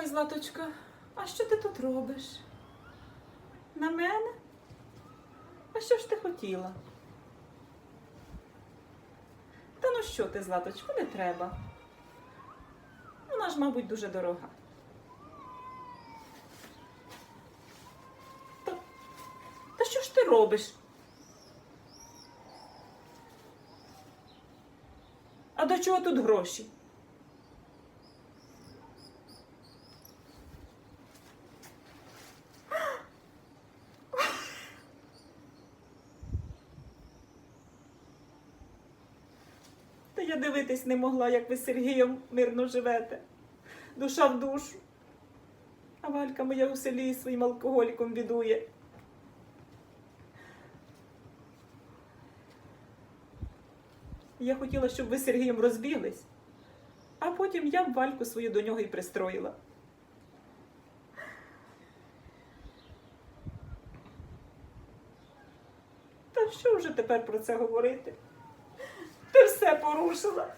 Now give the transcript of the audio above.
Ой, Златочка, а що ти тут робиш? На мене? А що ж ти хотіла? Та ну що ти, Златочко, не треба. Вона ж, мабуть, дуже дорога. Та, та що ж ти робиш? А до чого тут гроші? Я дивитись не могла, як ви з Сергієм мирно живете. Душа в душу. А Валька моя у селі своїм алкоголіком бідує. Я хотіла, щоб ви з Сергієм розбіглись, а потім я б Вальку свою до нього і пристроїла. Та що вже тепер про це говорити? doğru você vai?